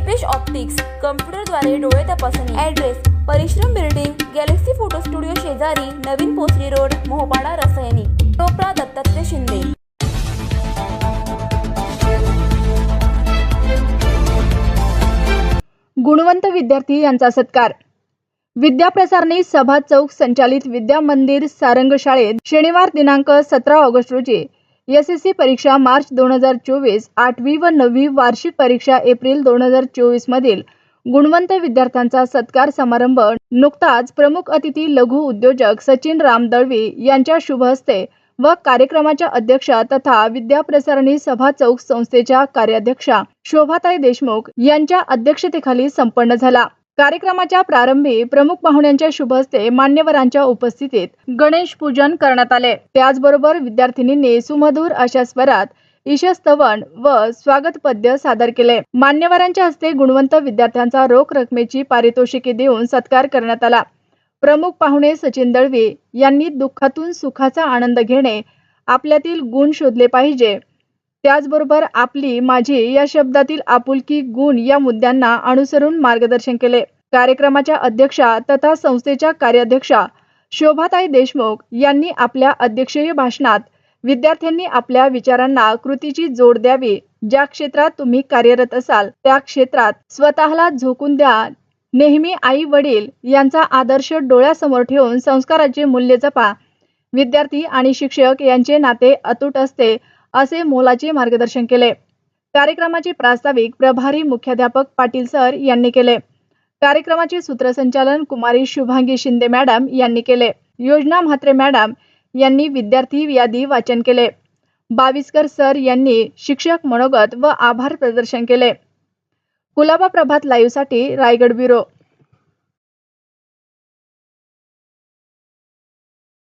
Deepesh optics कम्प्युटरद्वारे डोळे तपासणी address परिश्रम बिल्डिंग गॅलेक्सी फोटो स्टुडिओ शेजारी नवीन पोसरी रोड मोहपाडा रसायनी टोपरा दत्तात्रय शिंदे. गुणवंत विद्यार्थी यांचा सत्कार. विद्याप्रसारणी सभा चौक संचालित विद्या मंदिर सारंग शाळेत शनिवार दिनांक सतरा ऑगस्ट रोजी एस एस सी परीक्षा मार्च दोन हजार चोवीस आठवी व नववी वार्षिक परीक्षा एप्रिल दोन हजार चोवीस मधील गुणवंत विद्यार्थ्यांचा सत्कार समारंभ नुकताच प्रमुख अतिथी लघु उद्योजक सचिन राम दळवी यांच्या शुभ हस्ते व कार्यक्रमाच्या अध्यक्षा तथा विद्याप्रसारणी सभा चौक संस्थेच्या कार्याध्यक्षा शोभाताई देशमुख यांच्या अध्यक्षतेखाली संपन्न झाला. कार्यक्रमाच्या प्रारंभी प्रमुख पाहुण्यांच्या शुभ हस्ते मान्यवरांच्या उपस्थितीत गणेश पूजन करण्यात आले. त्याचबरोबर विद्यार्थिनींनी सुमधुर अशा स्वरात ईशस्तवन व स्वागत पद्य सादर केले. मान्यवरांच्या हस्ते गुणवंत विद्यार्थ्यांचा रोख रकमेची पारितोषिके देऊन सत्कार करण्यात आला. प्रमुख पाहुणे सचिन दळवी यांनी दुःखातून सुखाचा आनंद घेणे आपल्यातील गुण शोधले पाहिजे. त्याचबरोबर आपली माझी या शब्दातील आपुलकी गुण या मुद्द्यांना अनुसरून मार्गदर्शन केले. कार्यक्रमाच्या अध्यक्षा तथा संस्थेच्या कार्याध्यक्षा शोभाताई देशमुख यांनी आपल्या अध्यक्षीय भाषणात विद्यार्थ्यांनी आपल्या विचारांना कृतीची जोड द्यावी. ज्या क्षेत्रात तुम्ही कार्यरत असाल त्या क्षेत्रात स्वतःला झोकून द्या. नेहमी आई वडील यांचा आदर्श डोळ्यासमोर ठेवून संस्काराचे मूल्य जपा. विद्यार्थी आणि शिक्षक यांचे नाते अतूट असते. असे मोलाचे मार्गदर्शन केले. कार्यक्रमाचे प्रास्ताविक प्रभारी मुख्याध्यापक पाटील सर यांनी केले. कार्यक्रमाचे सूत्रसंचालन कुमारी शुभांगी शिंदे मॅडम यांनी केले. योजना म्हात्रे मॅडम यांनी विद्यार्थी यादी वाचन केले. बाविस्कर सर यांनी शिक्षक मनोगत व आभार प्रदर्शन केले. कुलाबा प्रभात लाईव्हसाठी रायगड ब्युरो.